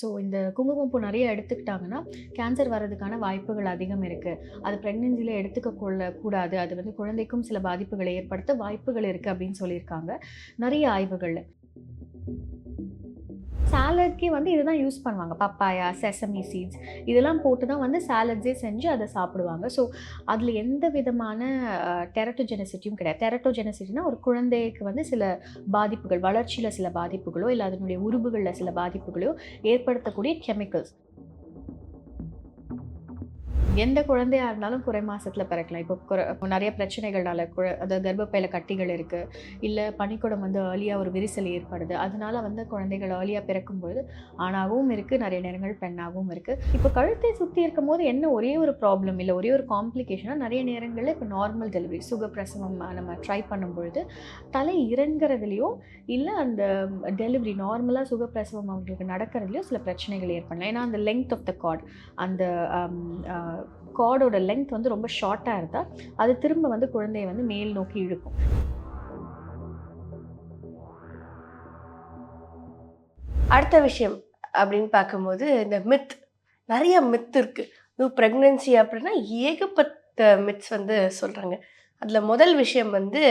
So இந்த குங்குமப்பூ நிறைய எடுத்துக்கிட்டாங்கன்னா கேன்சர் வர்றதுக்கான வாய்ப்புகள் அதிகம் இருக்குது அது ப்ரெக்னென்சியில் எடுத்துக்க கொள்ள கூடாது. அது வந்து குழந்தைக்கும் சில பாதிப்புகளை ஏற்படுத்த வாய்ப்புகள் இருக்குது அப்படின்னு சொல்லியிருக்காங்க. நிறைய ஆய்வுகளில். சாலட்கே வந்து இதுதான் யூஸ் பண்ணுவாங்க. பப்பாயா செசமி சீட்ஸ் இதெல்லாம் போட்டு தான் வந்து சாலட்ஸே செஞ்சு அதை சாப்பிடுவாங்க. ஸோ அதில் எந்த விதமான டெரட்டோஜெனசிட்டியும் கிடையாது. டெரட்டோஜெனசிட்டினா ஒரு குழந்தைக்கு வந்து சில பாதிப்புகள் வளர்ச்சியில் சில பாதிப்புகளோ இல்லை அதனுடைய உறுப்புகளில் சில பாதிப்புகளோ ஏற்படுத்தக்கூடிய கெமிக்கல்ஸ் எந்த குழந்தையாக இருந்தாலும் குறை மாதத்தில் பிறக்கலாம். இப்போ குறை நிறைய பிரச்சனைகள்னால குழ அதாவது கர்ப்பப்பையில் கட்டிகள் இருக்குது இல்லை பனிக்கூடம் வந்து ஏர்லியாக ஒரு விரிசல் ஏற்படுது. அதனால வந்து குழந்தைகள் ஏர்லியாக பிறக்கும்போது ஆணாகவும் இருக்குது நிறைய நேரங்கள் பெண்ணாகவும் இருக்குது இப்போ கழுத்தை சுற்றி இருக்கும் போது என்ன ஒரே ஒரு ப்ராப்ளம் இல்லை ஒரே ஒரு காம்ப்ளிகேஷனாக நிறைய நேரங்களில் இப்போ நார்மல் டெலிவரி சுகப்பிரசவம் நம்ம ட்ரை பண்ணும்பொழுது தலை இறங்குறதுலையோ இல்லை அந்த டெலிவரி நார்மலாக சுகப்பிரசவம் அவங்களுக்கு நடக்கிறதுலையோ சில பிரச்சனைகள் ஏற்படலாம். ஏன்னா அந்த லெங்க் ஆஃப் த கார்ட் அந்த கார்டோட லென்த் வந்து ரொம்ப ஷார்ட்டாக இருந்தால் அது திரும்ப வந்து குழந்தைய வந்து மேல் நோக்கி இழுக்கும். அடுத்த விஷயம் அப்படின்னு பார்க்கும்போது இந்த மித் நிறைய மித் இருக்குது ப்ரெக்னென்சி அப்படின்னா ஏகப்பட்ட மித்ஸ் வந்து சொல்கிறாங்க அதில் முதல் விஷயம் வந்து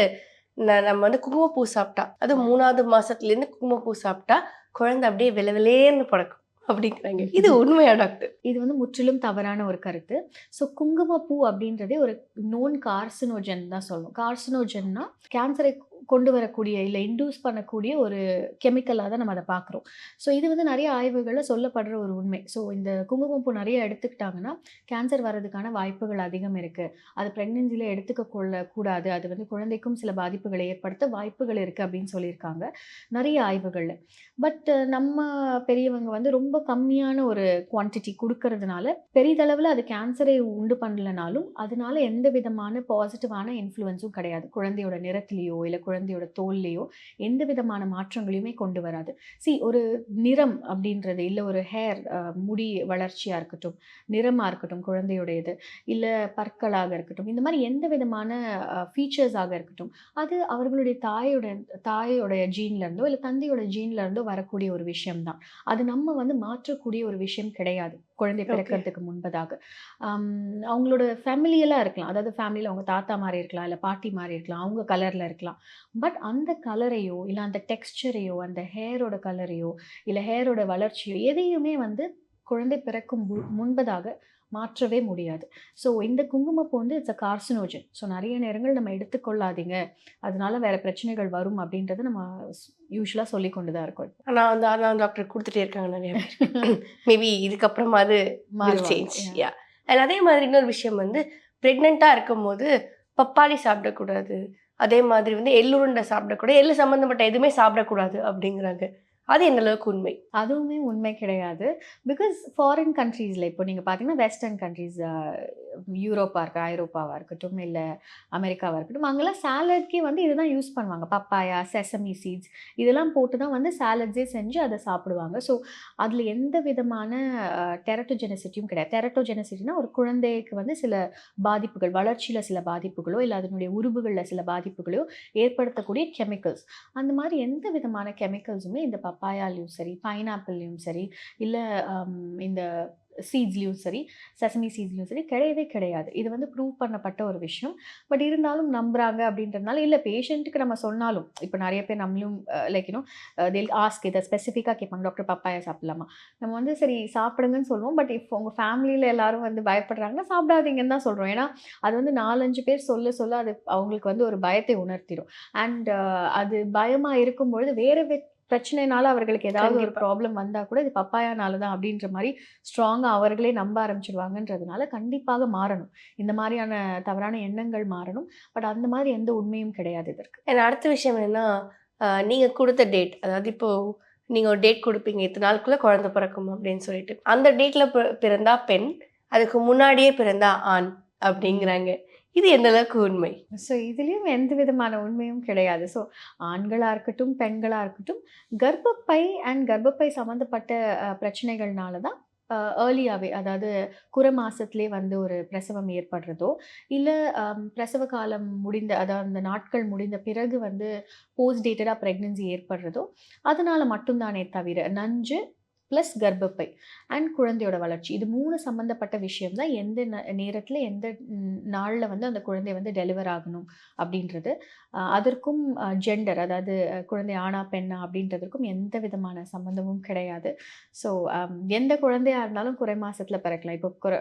ந- நம்ம வந்து குங்குமப்பூ சாப்பிட்டா அது மூணாவது மாதத்துலேருந்து குங்குமப்பூ சாப்பிட்டா குழந்தை அப்படியே விலவிலேன்னு பிறக்கும் அப்படிங்கிறாங்க. இது உண்மையா டாக்டர்? இது வந்து முற்றிலும் தவறான ஒரு கருத்து. ஸோ குங்குமப்பூ அப்படின்றதே ஒரு நோன் கார்சினோஜன் தான் சொல்லணும் கார்சினோஜன்னா கேன்சரை கொண்டு வரக்கூடிய இல்லை இன்டியூஸ் பண்ணக்கூடிய ஒரு கெமிக்கலாக தான் நம்ம அதை பார்க்குறோம் ஸோ இது வந்து நிறைய ஆய்வுகளில் சொல்லப்படுற ஒரு உண்மை. ஸோ இந்த குங்குமப்பூ நிறைய எடுத்துக்கிட்டாங்கன்னா கேன்சர் வர்றதுக்கான வாய்ப்புகள் அதிகம் இருக்குது அது ப்ரெக்னென்சியில் எடுத்துக்க கொள்ள கூடாது. அது வந்து குழந்தைக்கும் சில பாதிப்புகளை ஏற்படுத்த வாய்ப்புகள் இருக்குது அப்படின்னு சொல்லியிருக்காங்க நிறைய ஆய்வுகளில். பட் நம்ம பெரியவங்க வந்து ரொம்ப கம்மியான ஒரு குவான்டிட்டி கொடுக்கறதுனால பெரிதளவில் அது கேன்சரை உண்டு பண்ணலனாலும் அதனால எந்த விதமான பாசிட்டிவான இன்ஃப்ளூயன்ஸும் கிடையாது. குழந்தையோட நிறத்துலேயோ இல்லை குழந்தையோட தோல்லையோ எந்த விதமான மாற்றங்களையுமே கொண்டு வராது. சி ஒரு நிறம் அப்படின்றது இல்லை ஒரு ஹேர் முடி வளர்ச்சியாக இருக்கட்டும் நிறமாக இருக்கட்டும் குழந்தையுடையது இல்லை பற்களாக இருக்கட்டும் இந்த மாதிரி எந்த விதமான ஃபீச்சர்ஸாக இருக்கட்டும் அது அவர்களுடைய தாயோட தாயோடைய ஜீன்ல இருந்தோ இல்லை தந்தையோட ஜீன்ல இருந்தோ வரக்கூடிய ஒரு விஷயம்தான். அது நம்ம வந்து மாற்றக்கூடிய ஒரு விஷயம் கிடையாது. குழந்தை பிறக்கிறதுக்கு முன்பதாக. அவங்களோட ஃபேமிலியெல்லாம் இருக்கலாம். அதாவது ஃபேமிலியில் அவங்க தாத்தா மாதிரி இருக்கலாம் இல்லை பாட்டி மாதிரி இருக்கலாம் அவங்க கலரில் இருக்கலாம். பட் அந்த கலரையோ இல்லை அந்த டெக்ஸ்சரையோ அந்த ஹேரோட கலரையோ இல்லை ஹேரோட வளர்ச்சியோ எதையுமே வந்து குழந்தை பிறக்கும் முன்பதாக மாற்றவே முடியாது. ஸோ இந்த குங்குமப்பூ வந்து இட்ஸ் அ கார்சினோஜன் ஸோ நிறைய நேரங்கள் நம்ம எடுத்துக்கொள்ளாதீங்க. அதனால வேற பிரச்சனைகள் வரும் அப்படின்றத நம்ம யூஸ்வலாக சொல்லி கொண்டு தான் இருக்கோம் ஆனால் வந்து ஆனால் டாக்டர் கொடுத்துட்டே இருக்காங்க நிறைய பேர். மேபி இதுக்கப்புறமா அது. யா அண்ட் அதே மாதிரி இன்னொரு விஷயம் வந்து ப்ரெக்னெண்ட்டாக இருக்கும்போது பப்பாளி சாப்பிடக்கூடாது. அதே மாதிரி வந்து எள்ளுருண்டை சாப்பிடக்கூடாது. எள்ளு சம்மந்தப்பட்ட எதுவுமே சாப்பிடக்கூடாது அப்படிங்கிறாங்க. அது எந்த அளவுக்கு உண்மை? அதுவுமே உண்மை கிடையாது. பிகாஸ் ஃபாரின் கண்ட்ரீஸில் இப்போ நீங்கள் பார்த்தீங்கன்னா வெஸ்டர்ன் கண்ட்ரீஸ் யூரோப்பாக இருக்க ஐரோப்பாவாக இருக்கட்டும் இல்லை அமெரிக்காவாக இருக்கட்டும் அங்கெல்லாம் சாலட்கே வந்து இதுதான் யூஸ் பண்ணுவாங்க. பப்பாயா செசமி சீட்ஸ் இதெல்லாம் போட்டு தான் வந்து சாலட்ஸே செஞ்சு அதை சாப்பிடுவாங்க. ஸோ அதில் எந்த விதமான டெரட்டோஜெனசிட்டியும் கிடையாது. டெரட்டோஜெனசிட்டினா ஒரு குழந்தைக்கு வந்து சில பாதிப்புகள் வளர்ச்சியில் சில பாதிப்புகளோ இல்லை அதனுடைய உறுப்புகளில் சில பாதிப்புகளோ ஏற்படுத்தக்கூடிய கெமிக்கல்ஸ் அந்த மாதிரி எந்த விதமான கெமிக்கல்ஸுமே இந்த பப்பாயாலையும் சரி பைனாப்பிள்லையும் சரி இல்லை இந்த சீட்ஸ்லேயும் சரி செசமி சீட்ஸ்லேயும் சரி கிடையவே கிடையாது. இது வந்து ப்ரூவ் பண்ணப்பட்ட ஒரு விஷயம். பட் இருந்தாலும் நம்புகிறாங்க அப்படின்றதுனால இல்லை பேஷண்ட்டுக்கு நம்ம சொன்னாலும் இப்போ நிறைய பேர் நம்மளும் லைக் யூனோ தில் ஆஸ்க் இதை ஸ்பெசிஃபிக்காக கேட்பாங்க. டாக்டர் பப்பாயா சாப்பிடலாமா? நம்ம வந்து சரி சாப்பிடுங்கன்னு சொல்லுவோம். பட் இப்போ உங்கள் ஃபேமிலியில் எல்லாரும் வந்து பயப்படுறாங்கன்னா சாப்பிடாதீங்கன்னு தான் சொல்கிறோம் ஏன்னா அது வந்து நாலஞ்சு பேர் சொல்ல சொல்ல அது அவங்களுக்கு வந்து ஒரு பயத்தை உணர்த்திடும் அண்ட் அது பயமாக இருக்கும்பொழுது வேறு பிரச்சனைனால அவர்களுக்கு ஏதாவது ஒரு. ப்ராப்ளம் வந்தால் கூட இது பப்பாயானால தான் அப்படின்ற மாதிரி ஸ்ட்ராங்காக அவர்களே நம்ப ஆரம்பிச்சிடுவாங்கன்றதுனால கண்டிப்பாக மாறணும். இந்த மாதிரியான தவறான எண்ணங்கள் மாறணும். பட் அந்த மாதிரி எந்த உண்மையும் கிடையாது இதற்கு. அடுத்த விஷயம் என்னன்னா ஆஹ் நீங்க கொடுத்த டேட் அதாவது இப்போ நீங்க ஒரு டேட் கொடுப்பீங்க இத்தனை நாளுக்குள்ள குழந்தை பிறக்கும் அப்படின்னு சொல்லிட்டு. அந்த டேட்ல பிறந்தா பெண் அதுக்கு முன்னாடியே பிறந்தா ஆண் அப்படிங்கிறாங்க. இது எந்த அளவுக்கு உண்மை? ஸோ இதுலேயும் எந்த விதமான உண்மையும் கிடையாது. ஸோ ஆண்களாக இருக்கட்டும் பெண்களாக இருக்கட்டும் கர்ப்பப்பை அண்ட் கர்ப்பப்பை சம்மந்தப்பட்ட பிரச்சனைகள்னால தான் ஏர்லியாகவே அதாவது குறை மாதத்துலேயே வந்து ஒரு பிரசவம் ஏற்படுறதோ இல்லை பிரசவ காலம் முடிந்த அதாவது அந்த நாட்கள் முடிந்த பிறகு வந்து போஸ்ட் டேட்டடாக ப்ரெக்னென்சி ஏற்படுறதோ அதனால் மட்டும்தானே தவிர நஞ்சு ப்ளஸ் கர்ப்பப்பை அண்ட் குழந்தையோட வளர்ச்சி. இது மூணு சம்மந்தப்பட்ட விஷயம் தான். எந்த நேரத்தில் எந்த நாளில் வந்து அந்த குழந்தை வந்து டெலிவர் ஆகணும் அப்படின்றது. அதற்கும் ஜெண்டர் அதாவது குழந்தை ஆணா பெண்ணா அப்படின்றதுக்கும் எந்த விதமான சம்மந்தமும் கிடையாது. ஸோ எந்த குழந்தையாக இருந்தாலும் குறை மாதத்தில் பிறக்கலாம். இப்போ குறை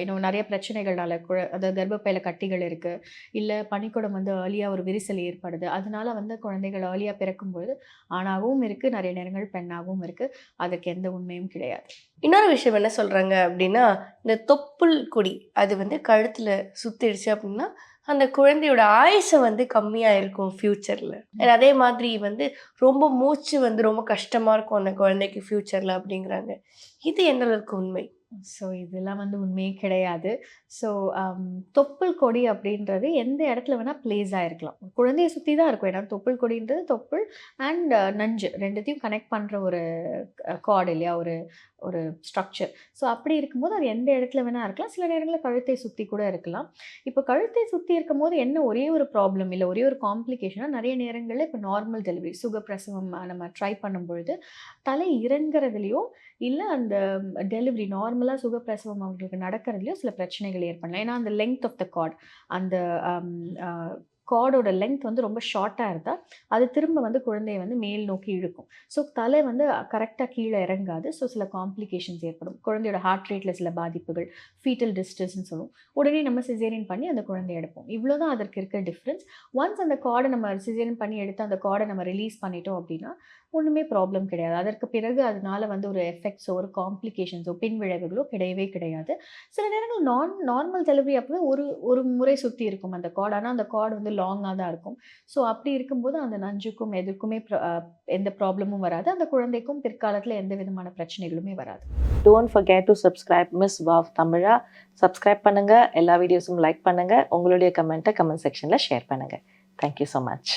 இன்னும் நிறைய பிரச்சனைகள்னால குழ அதாவது கர்ப்பப்பையில் கட்டிகள் இருக்குது இல்லை பனிக்குடம் வந்து ஏர்லியாக ஒரு விரிசல் ஏற்படுது. அதனால வந்து குழந்தைகள் ஏர்லியாக பிறக்கும்பொழுது ஆணாகவும் இருக்குது நிறைய நேரங்கள் பெண்ணாகவும் இருக்குது அதுக்கு எந்த உண்மையும் கிடையாது. இன்னொரு விஷயம் என்ன சொல்றாங்க அப்படின்னா இந்த தொப்புள் கொடி அது வந்து கழுத்துல சுத்திடுச்சு அப்படின்னா அந்த குழந்தையோட ஆயுசை வந்து கம்மியா இருக்கும் ஃபியூச்சர்ல அதே மாதிரி வந்து ரொம்ப மூச்சு வந்து ரொம்ப கஷ்டமா இருக்கும் அந்த குழந்தைக்கு ஃபியூச்சர்ல அப்படிங்கிறாங்க. இது எந்த அளவுக்கு உண்மை? ஸோ இதெல்லாம் வந்து உண்மையே கிடையாது. ஸோ um, தொப்புள் கொடி அப்படின்றது எந்த இடத்துல வேணால் பிளேஸ் ஆகிருக்கலாம் குழந்தையை சுற்றி தான் இருக்கும். ஏன்னா தொப்புள் கொடின்றது தொப்புள் அண்ட் uh, நஞ்சு. ரெண்டுத்தையும் கனெக்ட் பண்ணுற ஒரு uh, கார்டு இல்லையா? ஒரு ஒரு ஸ்ட்ரக்சர் ஸோ அப்படி இருக்கும்போது அது எந்த இடத்துல வேணால் இருக்கலாம். சில நேரங்களில் கழுத்தை சுற்றி கூட இருக்கலாம். இப்போ கழுத்தை சுற்றி இருக்கும் போது என்ன ஒரே ஒரு ப்ராப்ளம் இல்லை ஒரே ஒரு காம்ப்ளிகேஷனாக நிறைய நேரங்களில் இப்போ நார்மல் டெலிவரி சுகப்பிரசவம் நம்ம ட்ரை பண்ணும்பொழுது தலை இறங்குறதுலையோ இல்லை அந்த டெலிவரி நார்மலாக சுகப்பிரசவம் அவங்களுக்கு நடக்கிறதுலையோ சில பிரச்சனைகள் ஏற்படலாம். ஏன்னா அந்த லெங்க் ஆஃப் த கார்ட் அந்த கார்டோட லென்த் வந்து ரொம்ப ஷார்ட்டாக இருந்தால் அது திரும்ப வந்து குழந்தைய வந்து மேல் நோக்கி இழுக்கும். ஸோ தலை வந்து கரெக்டாக கீழே இறங்காது. ஸோ சில காம்ப்ளிகேஷன்ஸ் ஏற்படும். குழந்தையோட ஹார்ட் ரேட்டில் சில பாதிப்புகள் ஃபீட்டல் டிஸ்டன்ஸ்னு சொல்லுவோம். உடனே நம்ம சிசேரியன் பண்ணி அந்த குழந்தைய எடுப்போம். இவ்வளோ தான் அதற்கு இருக்க டிஃப்ரென்ஸ் ஒன்ஸ் அந்த கார்டை நம்ம சிசேரியன் பண்ணி எடுத்து அந்த கார்டை நம்ம ரிலீஸ் பண்ணிட்டோம் அப்படின்னா ஒன்றுமே ப்ராப்ளம் கிடையாது. அதற்கு பிறகு அதனால வந்து ஒரு எஃபெக்ட்ஸோ ஒரு காம்ப்ளிகேஷன்ஸோ பின் விளைவுகளோ கிடையவே கிடையாது. சில நேரங்கள் நான் நார்மல் டெலிவரி அப்போ ஒரு ஒரு முறை சுற்றி இருக்கும் அந்த கார்டு ஆனால் அந்த கார்டு வந்து லாங்காக தான் இருக்கும். ஸோ அப்படி இருக்கும்போது அந்த நஞ்சுக்கும் எதுக்குமே எந்த ப்ராப்ளமும் வராது. அந்த குழந்தைக்கும் பிற்காலத்தில் எந்த விதமான பிரச்சனைகளுமே வராது. Don't forget to subscribe miss wow Tamizha subscribe பண்ணுங்கள் எல்லா வீடியோஸும் லைக் பண்ணுங்கள் உங்களுடைய கமெண்ட்டை கமெண்ட் செக்ஷனில் ஷேர் பண்ணுங்கள் தேங்க்யூ ஸோ மச்